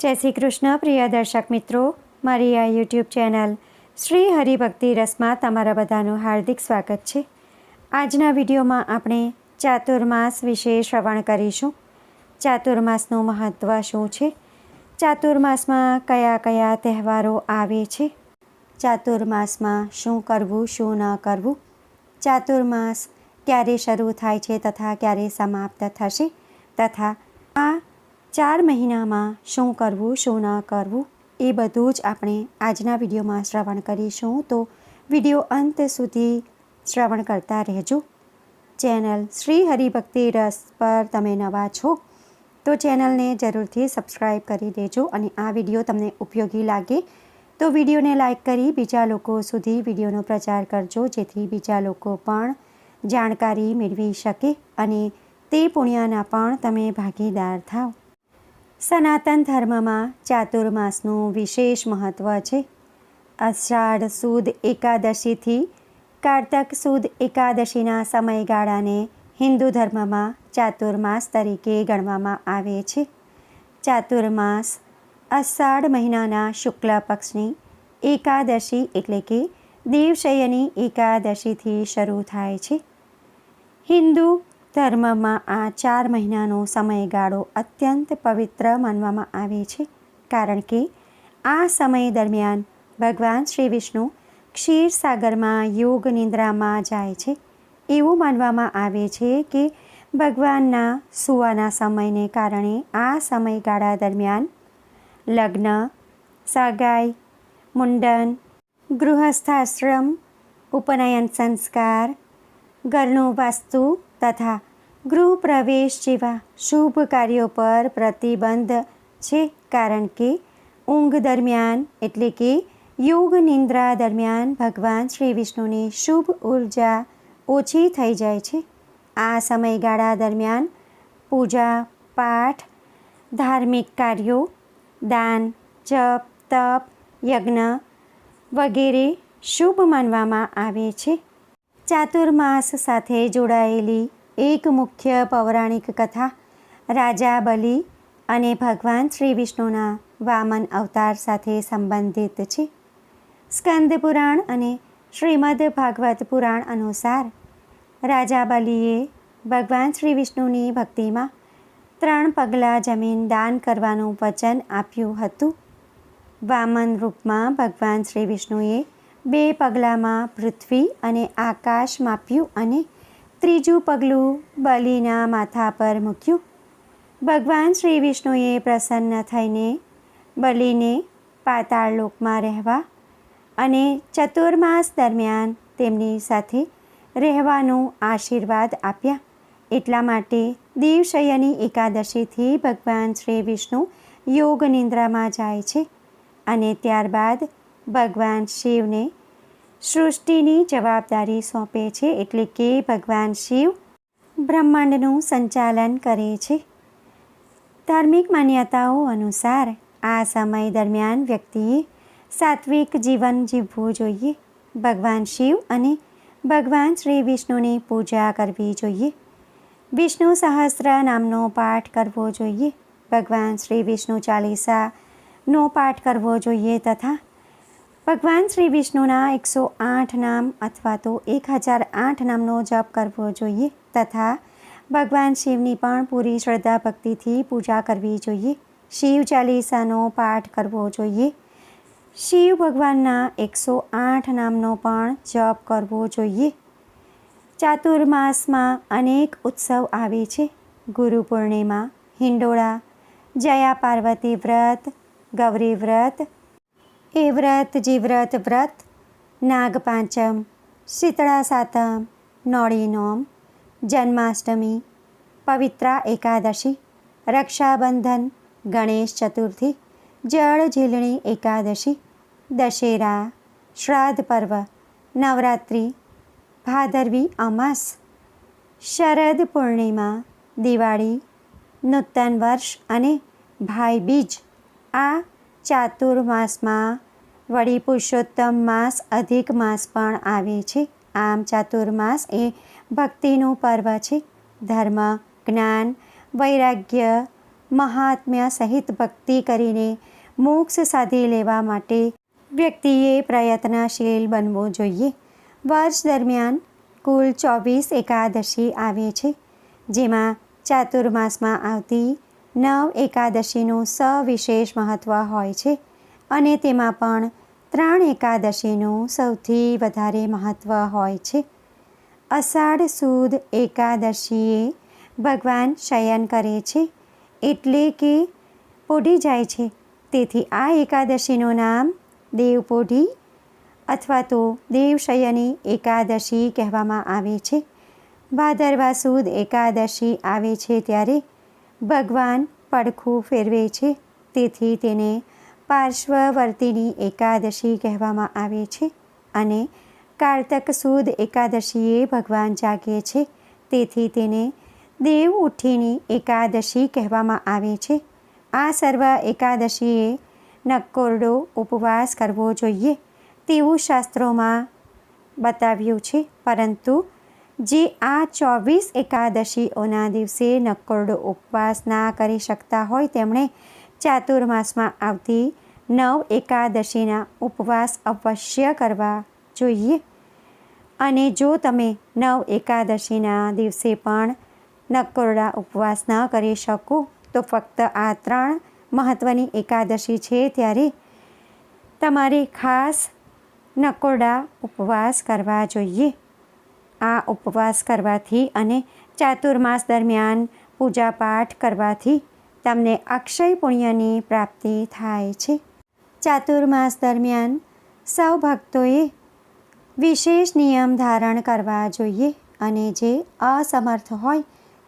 જય શ્રી કૃષ્ણ, પ્રિય દર્શક મિત્રો. મારી આ યુટ્યુબ ચેનલ શ્રી હરિભક્તિ રસમાં તમારા બધાનું હાર્દિક સ્વાગત છે. આજના વિડીયોમાં આપણે ચાતુર્માસ વિશે શ્રવણ કરીશું. ચાતુર્માસનું મહત્ત્વ શું છે? ચાતુર્માસમાં કયા કયા તહેવારો આવે છે? ચાતુર્માસમાં શું કરવું, શું ન કરવું? ચાતુર્માસ ક્યારે શરૂ થાય છે તથા ક્યારે સમાપ્ત થશે? તથા આ ચાર મહિનામાં શું કરવું, શું ન કરવું, એ બધું જ આપણે આજના વિડીયોમાં શ્રવણ કરીશું. તો વીડિયો અંત સુધી શ્રવણ કરતા રહેજો. ચેનલ શ્રી હરિભક્તિ રસ પર તમે નવા છો, તો ચેનલને જરૂરથી સબસ્ક્રાઈબ કરી દેજો અને આ વીડિયો તમને ઉપયોગી લાગે તો વિડીયોને લાઈક કરી બીજા લોકો સુધી વિડીયોનો પ્રચાર કરજો, જેથી બીજા લોકો પણ જાણકારી મેળવી શકે અને તે પુણ્યના પણ તમે ભાગીદાર થાવ. સનાતન ધર્મમાં ચાતુર્માસનું વિશેષ મહત્ત્વ છે. અષાઢ સુદ એકાદશીથી કારતક સુદ એકાદશીના સમયગાળાને હિન્દુ ધર્મમાં ચાતુર્માસ તરીકે ગણવામાં આવે છે. ચાતુર્માસ અષાઢ મહિનાના શુક્લ પક્ષની એકાદશી એટલે કે દેવશયની એકાદશીથી શરૂ થાય છે. હિન્દુ ધર્મમાં આ ચાર મહિનાનો સમયગાળો અત્યંત પવિત્ર માનવામાં આવે છે. કારણ કે આ સમય દરમિયાન ભગવાન શ્રી વિષ્ણુ ક્ષીરસાગરમાં યોગ નિંદ્રામાં જાય છે. એવું માનવામાં આવે છે કે ભગવાનના સુવાના સમયને કારણે આ સમયગાળા દરમિયાન લગ્ન, સગાઈ, મુંડન, ગૃહસ્થાશ્રમ, ઉપનયન સંસ્કાર, ઘરનું વાસ્તુ તથા ગૃહ પ્રવેશ જેવા શુભ કાર્યો પર પ્રતિબંધ છે. કારણ કે ઊંઘ દરમિયાન એટલે કે યોગ નિંદ્રા દરમિયાન ભગવાન શ્રી વિષ્ણુની શુભ ઊર્જા ઓછી થઈ જાય છે. આ સમયગાળા દરમિયાન પૂજા, પાઠ, ધાર્મિક કાર્યો, દાન, જપ, તપ, યજ્ઞ વગેરે શુભ માનવામાં આવે છે. ચાતુર્માસ સાથે જોડાયેલી એક મુખ્ય પૌરાણિક કથા, રાજા બલિ અને ભગવાન શ્રી વિષ્ણુના વામન અવતાર સાથે સંબંધિત છે. સ્કંદ પુરાણ અને શ્રીમદ ભાગવત પુરાણ અનુસાર, રાજા બલિએ ભગવાન શ્રી વિષ્ણુની ભક્તિમાં ત્રણ પગલાં જમીન દાન કરવાનું વચન આપ્યું હતું. વામન રૂપમાં ભગવાન શ્રી વિષ્ણુએ બે પગલામાં પૃથ્વી અને આકાશ માપ્યું અને ત્રીજું પગલું બલિના માથા પર મૂક્યું. ભગવાન શ્રી વિષ્ણુએ પ્રસન્ન થઈને બલિને પાતાળ લોકમાં રહેવા અને ચતુર્માસ દરમિયાન તેમની સાથે રહેવાનું આશીર્વાદ આપ્યા. એટલા માટે દેવશયની એકાદશીથી ભગવાન શ્રી વિષ્ણુ યોગ નિંદ્રામાં જાય છે અને ત્યારબાદ ભગવાન શિવને સૃષ્ટિની જવાબદારી સોંપે છે એટલે કે ભગવાન શિવ બ્રહ્માંડનું સંચાલન કરે છે. ધાર્મિક માન્યતાઓ અનુસાર આ સમય દરમિયાન વ્યક્તિએ સાત્વિક જીવન જીવવું જોઈએ. ભગવાન શિવ અને ભગવાન શ્રી વિષ્ણુની પૂજા કરવી જોઈએ. વિષ્ણુ સહસ્ત્ર નામનો પાઠ કરવો જોઈએ. ભગવાન શ્રી વિષ્ણુ ચાલીસાનો પાઠ કરવો જોઈએ તથા ભગવાન શ્રી વિષ્ણુના એકસો આઠ નામ અથવા તો એક હજાર આઠ નામનો જપ કરવો જોઈએ તથા ભગવાન શિવની પણ પૂરી શ્રદ્ધા ભક્તિથી પૂજા કરવી જોઈએ. શિવ ચાલીસાનો પાઠ કરવો જોઈએ. શિવ ભગવાનના એકસો આઠ નામનો પણ જપ કરવો જોઈએ. ચાતુર્માસમાં અનેક ઉત્સવ આવે છે. ગુરુ પૂર્ણિમા, હિંડોળા, જયા પાર્વતી વ્રત, ગૌરી વ્રત એ વ્રત જીવ્રત વ્રત નાગપાંચમ, શીતળા સાતમ, નોળી નોમ, જન્માષ્ટમી, પવિત્રા એકાદશી, રક્ષાબંધન, ગણેશ ચતુર્થી, જળ ઝીલણી એકાદશી, દશેરા, શ્રાદ્ધ પર્વ, નવરાત્રિ, ભાદરવી અમાસ, શરદ પૂર્ણિમા, દિવાળી, નૂતન વર્ષ અને ભાઈ બીજ આ ચાતુર્માસમાં વળી પુરુષોત્તમ માસ અધિક માસ પણ આવે છે. આમ ચાતુર્માસ એ ભક્તિનું પર્વ છે. ધર્મ, જ્ઞાન, વૈરાગ્ય, મહાત્મ્ય સહિત ભક્તિ કરીને મોક્ષ સાધી લેવા માટે વ્યક્તિએ પ્રયત્નશીલ બનવું જોઈએ. વર્ષ દરમિયાન કુલ ચોવીસ એકાદશી આવે છે, જેમાં ચાતુર્માસમાં આવતી નવ એકાદશીનું સવિશેષ મહત્ત્વ હોય છે અને તેમાં પણ ત્રણ એકાદશીનું સૌથી વધારે મહત્ત્વ હોય છે. અષાઢ સુદ એકાદશીએ ભગવાન શયન કરે છે એટલે કે પોઢી જાય છે. તેથી આ એકાદશીનું નામ દેવપોઢી અથવા તો દેવશયની એકાદશી કહેવામાં આવે છે. ભાદરવા સુદ એકાદશી આવે છે ત્યારે ભગવાન પડખું ફેરવે છે. તેથી તેને પાર્શ્વવર્તીની એકાદશી કહેવામાં આવે છે અને કારતક સુદ એકાદશીએ ભગવાન જાગે છે. તેથી તેને દેવ ઉઠીની એકાદશી કહેવામાં આવે છે. આ સર્વ એકાદશીએ નકોરડો ઉપવાસ કરવો જોઈએ તેવું શાસ્ત્રોમાં બતાવ્યું છે. પરંતુ જે આ ચોવીસ એકાદશીઓના દિવસે નક્કોરડો ઉપવાસ ના કરી શકતા હોય તેમણે ચાતુર્માસમાં આવતી નવ એકાદશીના ઉપવાસ અવશ્ય કરવા જોઈએ. અને જો તમે નવ એકાદશીના દિવસે પણ નકોરડા ઉપવાસ ન કરી શકો, તો ફક્ત આ ત્રણ મહત્ત્વની એકાદશી છે ત્યારે તમારે ખાસ નકોરડા ઉપવાસ કરવા જોઈએ. આ ઉપવાસ કરવાથી અને ચાતુર્માસ દરમિયાન પૂજાપાઠ કરવાથી તમને અક્ષય પુણ્યની પ્રાપ્તિ થાય છે. ચાતુર્માસ દરમિયાન સૌ ભક્તોએ વિશેષ નિયમ ધારણ કરવા જોઈએ અને જે અસમર્થ હોય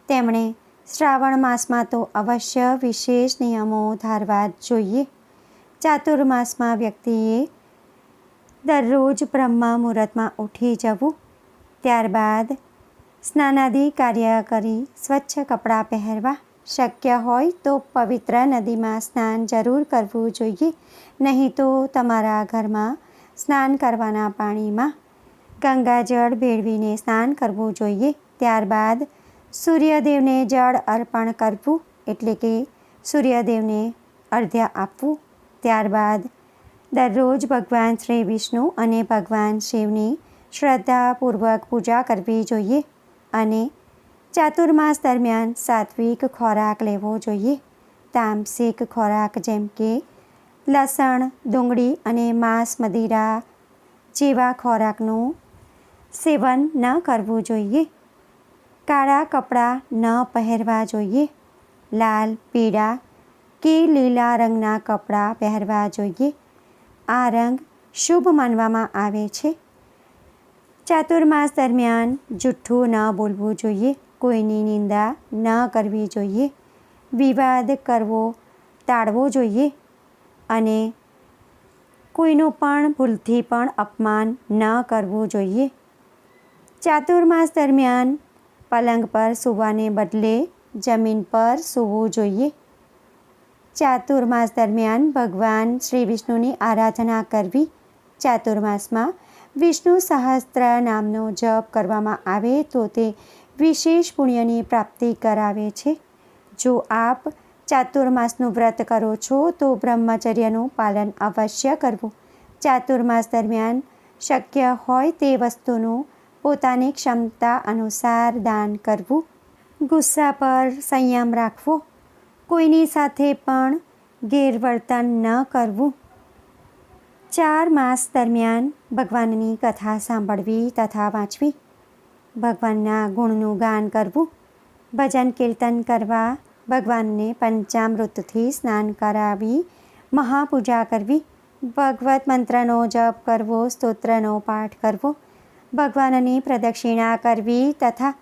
તેમણે શ્રાવણ માસમાં તો અવશ્ય વિશેષ નિયમો ધારવા જ જોઈએ. ચાતુર્માસમાં વ્યક્તિએ દરરોજ બ્રહ્મ મુહૂર્તમાં ઉઠી જવું ત્યારબાદ સ્નાનાદિ કાર્ય કરી સ્વચ્છ કપડાં પહેરવા શક્ય હોય તો પવિત્ર નદીમાં સ્નાન જરૂર કરવું જોઈએ. નહીં તો તમારા ઘરમાં સ્નાન કરવાના પાણીમાં ગંગાજળ ભેળવીને સ્નાન કરવું જોઈએ. ત્યારબાદ સૂર્યદેવને જળ અર્પણ કરવું એટલે કે સૂર્યદેવને અર્ધ્ય આપવું. ત્યારબાદ દરરોજ ભગવાન શ્રી વિષ્ણુ અને ભગવાન શિવની શ્રદ્ધાપૂર્વક પૂજા કરવી જોઈએ અને ચાતુર્માસ દરમિયાન સાત્વિક ખોરાક લેવો જોઈએ. તામસિક ખોરાક જેમ કે લસણ, ડુંગળી અને માંસ મદિરા જેવા ખોરાકનું સેવન ન કરવું જોઈએ. કાળા કપડાં ન પહેરવા જોઈએ. લાલ, પીળા કે લીલા રંગના કપડાં પહેરવા જોઈએ. આ રંગ શુભ માનવામાં આવે છે. ચાતુર્માસ દરમિયાન જુઠ્ઠું ન બોલવું જોઈએ, કોઈની નિંદા ન કરવી જોઈએ, વિવાદ કરવો ટાળવો જોઈએ અને કોઈનું પણ ભૂલથી પણ અપમાન ન કરવું જોઈએ. ચાતુર્માસ દરમિયાન પલંગ પર સૂવાને બદલે જમીન પર સૂવું જોઈએ. ચાતુર્માસ દરમિયાન ભગવાન શ્રી વિષ્ણુની આરાધના કરવી ચાતુર્માસમાં વિષ્ણુ સહસ્ત્ર નામનો જપ કરવામાં આવે તો તે વિશેષ પુણ્યની પ્રાપ્તિ કરાવે છે. જો આપ ચાતુર્માસનું વ્રત કરો છો, તો બ્રહ્મચર્યનું પાલન અવશ્ય કરવું. ચાતુર્માસ દરમિયાન શક્ય હોય તે વસ્તુનું પોતાની ક્ષમતા અનુસાર દાન કરવું. ગુસ્સા પર સંયમ રાખવો. કોઈની સાથે પણ ગેરવર્તન ન કરવું. ચાર માસ દરમિયાન ભગવાનની કથા સાંભળવી તથા વાંચવી. ભગવાનના ગુણનું ગાન કરવું, ભજન કીર્તન કરવા, ભગવાનને પંચામૃતથી સ્નાન કરાવી, મહાપૂજા કરવી, ભગવત મંત્રનો જપ કરવો, સ્તોત્રનો પાઠ કરવો, ભગવાનની પ્રદક્ષિણા કરવી તથા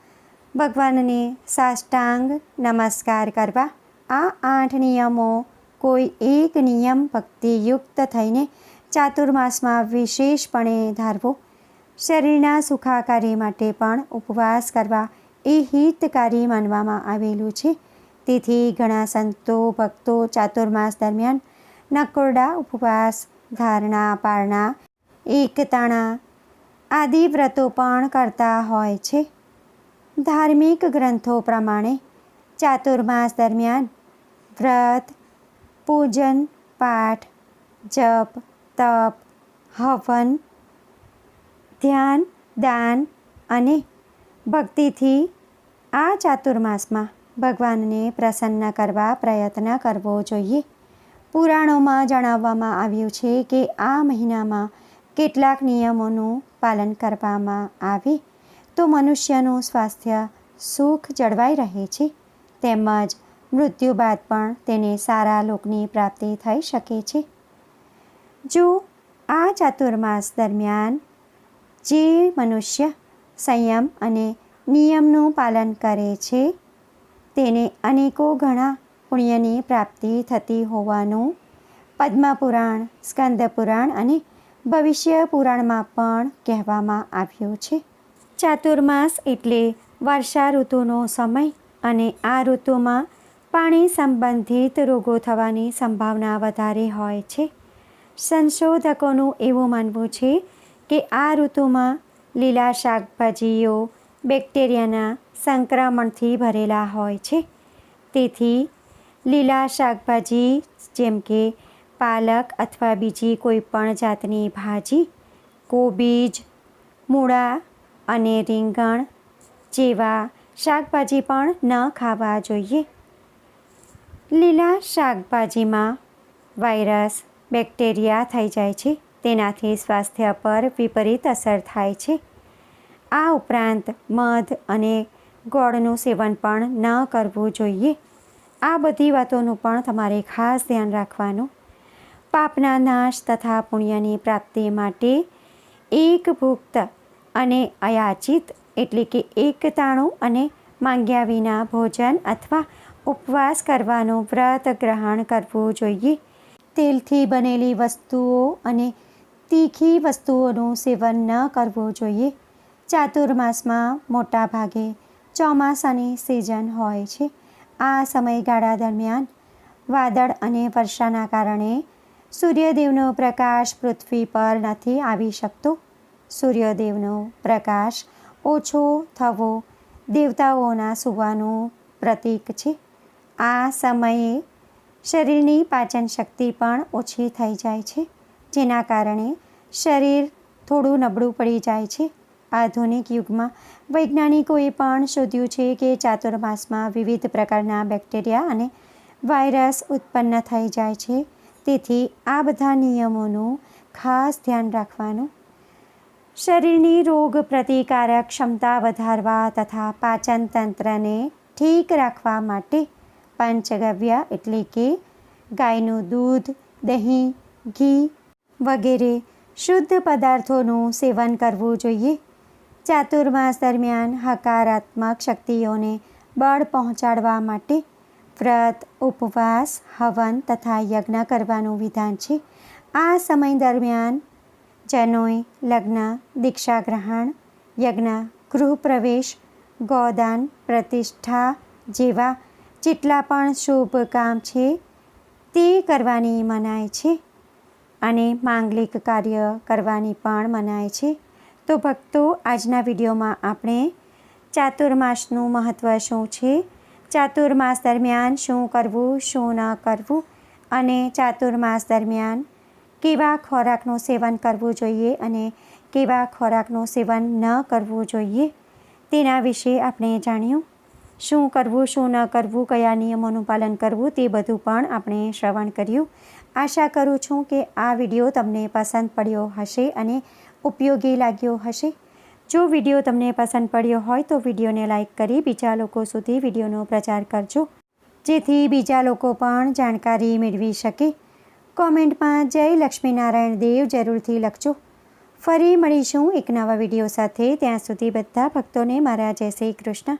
ભગવાનને સાષ્ટાંગ નમસ્કાર કરવા. આ આઠ નિયમો કોઈ એક નિયમ ભક્તિયુક્ત થઈને ચાતુર્માસમાં વિશેષપણે ધારવો. શરીરના સુખાકારી માટે પણ ઉપવાસ કરવા એ હિતકારી માનવામાં આવેલું છે. તેથી ઘણા સંતો, ભક્તો ચાતુર્માસ દરમિયાન નકોરડા ઉપવાસ, ધારણા, પારણા, એકતાણા આદિ વ્રતો પણ કરતા હોય છે. ધાર્મિક ગ્રંથો પ્રમાણે ચાતુર્માસ દરમિયાન વ્રત, પૂજન, પાઠ, જપ તપ, હવન, ધ્યાન, દાન અને ભક્તિથી આ ચાતુર્માસમાં ભગવાનને પ્રસન્ન કરવા પ્રયત્ન કરવો જોઈએ. પુરાણોમાં જણાવવામાં આવ્યું છે કે આ મહિનામાં કેટલાક નિયમોનું પાલન કરવામાં આવે તો મનુષ્યનું સ્વાસ્થ્ય સુખ જળવાઈ રહે છે. તેમજ મૃત્યુ બાદ પણ તેને સારા લોકની પ્રાપ્તિ થઈ શકે છે. જો આ ચાતુર્માસ દરમિયાન જે મનુષ્ય સંયમ અને નિયમનું પાલન કરે છે, તેને અનેકો ઘણા પુણ્યની પ્રાપ્તિ થતી હોવાનું પદ્મપુરાણ, સ્કંદપુરાણ અને ભવિષ્ય પુરાણમાં પણ કહેવામાં આવ્યું છે. ચાતુર્માસ એટલે વર્ષા ઋતુનો સમય અને આ ઋતુમાં પાણી સંબંધિત રોગો થવાની સંભાવના વધારે હોય છે. સંશોધકોનું એવું માનવું છે કે આ ઋતુમાં લીલા શાકભાજીઓ, બેક્ટેરિયાના સંક્રમણથી ભરેલા હોય છે. તેથી, લીલા શાકભાજી, જેમ કે પાલક અથવા બીજી કોઈ પણ જાતની ભાજી, કોબીજ, મૂળા અને રીંગણ જેવા શાકભાજી પણ ન ખાવા જોઈએ. લીલા શાકભાજીમાં વાયરસ બેક્ટેરિયા થઈ જાય છે. તેનાથી સ્વાસ્થ્ય પર વિપરીત અસર થાય છે. આ ઉપરાંત મધ અને ગોળનું સેવન પણ ન કરવું જોઈએ. આ બધી વાતોનું પણ તમારે ખાસ ધ્યાન રાખવાનું. પાપના નાશ તથા પુણ્યની પ્રાપ્તિ માટે એક ભુક્ત અને અયાચિત, એટલે કે એક તાણું અને માંગ્યા વિના ભોજન અથવા ઉપવાસ કરવાનું વ્રત ગ્રહણ કરવું જોઈએ. તેલથી બનેલી વસ્તુઓ અને તીખી વસ્તુઓનું સેવન ન કરવું જોઈએ. ચાતુર્માસમાં મોટા ભાગે ચોમાસાની સિઝન હોય છે. આ સમયગાળા દરમિયાન વાદળ અને વર્ષાના કારણે સૂર્યદેવનો પ્રકાશ પૃથ્વી પર નથી આવી શકતો. સૂર્યદેવનો પ્રકાશ ઓછો થવો દેવતાઓના સુવાનું પ્રતીક છે. આ સમયે શરીરની પાચન શક્તિ પણ ઓછી થઈ જાય છે, જેના કારણે શરીર થોડું નબળું પડી જાય છે. આધુનિક યુગમાં વૈજ્ઞાનિકોએ પણ શોધ્યું છે કે ચાતુર્માસમાં વિવિધ પ્રકારના બેક્ટેરિયા અને વાયરસ ઉત્પન્ન થઈ જાય છે. તેથી આ બધા નિયમોનું ખાસ ધ્યાન રાખવાનું. શરીરની રોગ પ્રતિકારક ક્ષમતા વધારવા તથા પાચન તંત્રને ઠીક રાખવા માટે પંચગવ્ય એટલે કે ગાયનું દૂધ, દહીં, ઘી વગેરે શુદ્ધ પદાર્થોનું સેવન કરવું જોઈએ. ચાતુર્માસ દરમિયાન હકારાત્મક શક્તિઓને બળ પહોંચાડવા માટે વ્રત, ઉપવાસ, હવન તથા યજ્ઞ કરવાનું વિધાન છે. આ સમય દરમિયાન જનોય લગ્ન દીક્ષા ગ્રહણ યજ્ઞ ગૃહપ્રવેશ ગોદાન, પ્રતિષ્ઠા જેવા જેટલા પણ શુભ કામ છે તે કરવાની મનાય છે અને માંગલિક કાર્ય કરવાની પણ મનાય છે. તો ભક્તો, આજના વિડીયોમાં આપણે ચાતુર્માસનું મહત્ત્વ શું છે? ચાતુર્માસ દરમિયાન શું કરવું, શું ન કરવું અને ચાતુર્માસ દરમિયાન કેવા ખોરાકનું સેવન કરવું જોઈએ અને કેવા ખોરાકનું સેવન ન કરવું જોઈએ તેના વિશે આપણે જાણ્યું. શું કરવું, શું ન કરવું, કયા નિયમોનું પાલન કરવું તે બધું પણ આપણે શ્રવણ કર્યું. આશા કરું છું કે આ વીડિયો તમને પસંદ પડ્યો હશે અને ઉપયોગી લાગ્યો હશે. જો વીડિયો તમને પસંદ પડ્યો હોય તો વિડીયોને લાઇક કરી બીજા લોકો સુધી વિડીયોનો પ્રચાર કરજો. જેથી બીજા લોકો પણ જાણકારી મેળવી શકે. કોમેન્ટમાં જય લક્ષ્મીનારાયણ દેવ જરૂરથી લખજો. ફરી મળીશું એક નવા વીડિયો સાથે. ત્યાં સુધી બધા ભક્તોને મારા જય શ્રી કૃષ્ણ.